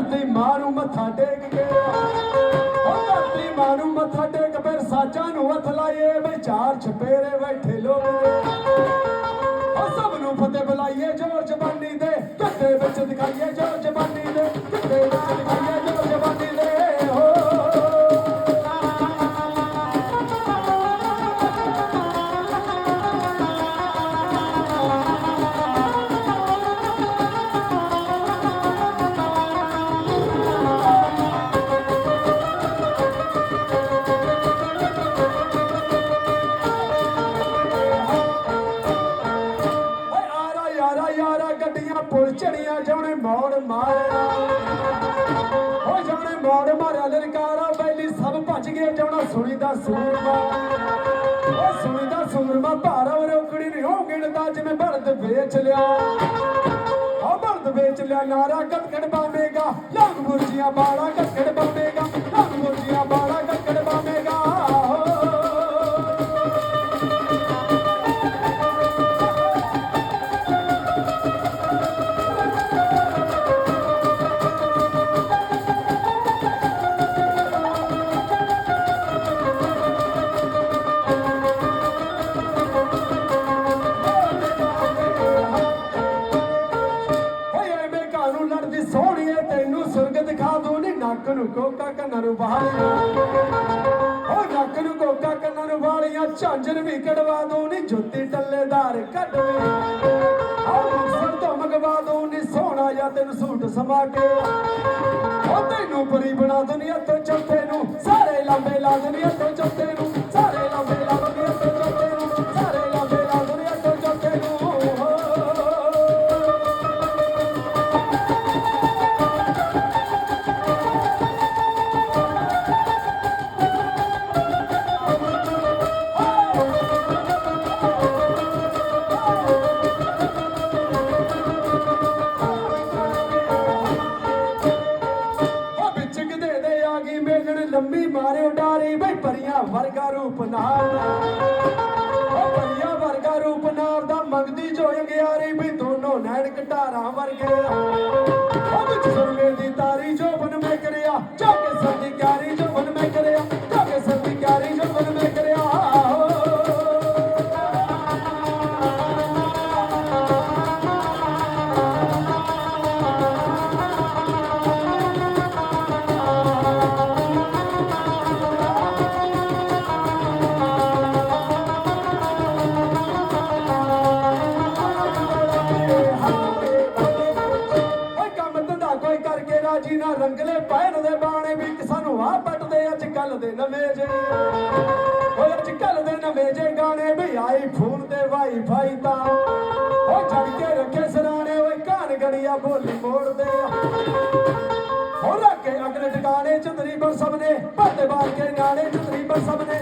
ਧਰਤੀ ਮਾਂ ਨੂੰ ਮੱਥਾ ਟੇਕ ਕੇ ਉਹ ਧਰਤੀ ਮਾਂ ਨੂੰ ਮੱਥਾ ਟੇਕ ਫਿਰ ਸਾਚਾ ਨੂੰ ਹੱਥ ਲਾਈਏ ਬਈ ਚਾਰ ਛਪੇਰੇ ਬੈਠੇ ਲੋਕ ਦੇ। ਉਹ ਸਭ ਨੂੰ ਫਤਿਹ ਬੁਲਾਈਏ ਜੋਰ ਜ਼ਬਾਨੀ ਦੇ। ਪੁਲ ਚੜੀਆਂ, ਜਾਣੇ ਮੋੜ ਮਾਰਿਆ ਓ ਜਾਣੇ ਮੋੜ ਮਾਰਿਆ, ਲਲਕਾਰਾ ਬੈਲੀ ਸਭ ਭੱਜ ਗਏ ਜਾਣਾ ਸੁਣੀ ਦਾ ਸੂਰਮਾ। ਓ ਸੁਣੀ ਦਾ ਸੂਰਮਾ, ਭਾਰਵ ਰੋਕੜੀ ਨਹੀਂ ਹੋ ਗਿਣਦਾ ਜਿਵੇਂ ਬਲਦ ਵੇਚ ਲਿਆ। ਉਹ ਬਲਦ ਵੇਚ ਲਿਆ, ਨਾਰਾ ਕੱਕੜ ਪਾਵੇਗਾ, ਲੰਗ ਬੁਰਜੀਆਂ ਬਾਲਾ ਕੱਕੜ ਪਾਵੇਗਾ। ਨੀ ਨੱਕ ਨੂੰ ਕੋਕਾ ਕੰਨਾਂ ਨੂੰ ਵਾਲੀਆਂ ਓ ਨੱਕ ਝਾਂਜਰ ਵੀ ਕਢਵਾ ਦੋ, ਨੀ ਜੁੱਤੀ ਟੱਲੇਦਾਰ ਕੱਢਵੇ ਓ ਮੁਕਸਰ ਤੋਂ ਮੰਗਵਾ ਦੂੰ, ਨੀ ਸੋਹਣਾ ਜਾਂ ਤੈਨੂੰ ਸੂਟ ਸਮਾ ਕੇ। ਉਹ ਤੈਨੂੰ ਪਰੀ ਬਣਾ ਦੁਨੀਆ ਤੋਂ ਚੌਥੇ ਨੂੰ, ਸਾਰੇ ਲਾਂਬੇ ਲਾ ਦੁਨੀਆ ਤੋਂ ਚੌਥੇ ਨੂੰ। ਵਰਗਾ ਰੂਪ ਦਾ। ਉਹ ਪਰੀਆਂ ਵਰਗਾ ਰੂਪ ਨਾਲ ਦਾ। ਮੰਗਦੀ ਜੋ ਅੰਗਿਆਰੀ ਵੀ ਦੋਨੋਂ ਨੈਣ ਕਟਾਰਾਂ ਵਰਗੇ ਕਰਕੇ ਰਾਜੀ ਨਾ ਰੰਗਲੇ ਪੈਣ ਦੇ ਬਾਣੇ ਵੀ ਸਾਨੂੰ ਆ ਪੱਟਦੇ ਅੱਜ ਕੱਲ ਦੇ ਨਵੇਂ ਜੇ। ਓਏ ਅੱਜ ਕੱਲ ਦੇ ਨਵੇਂ ਜੇ ਗਾਣੇ ਵੀ ਆਈ ਫੋਨ ਤੇ ਵਾਈਫਾਈ ਤਾਂ। ਓਏ ਛੱਡ ਕੇ ਰੱਖੇ ਸਰਾਣੇ, ਓਏ ਕਾਨ ਗੜੀਆ ਬੋਲੀ ਮੋੜਦੇ ਆ। ਹੋ ਰੱਖੇ ਅਗਲੇ ਟਿਕਾਣੇ ਚੰਦਰੀ ਪਰ ਸਭ ਨੇ ਪੱਤੇ ਬਾਲ ਕੇ ਨਾਲੇ ਚੰਦਰੀ ਪਰ ਸਭ ਨੇ।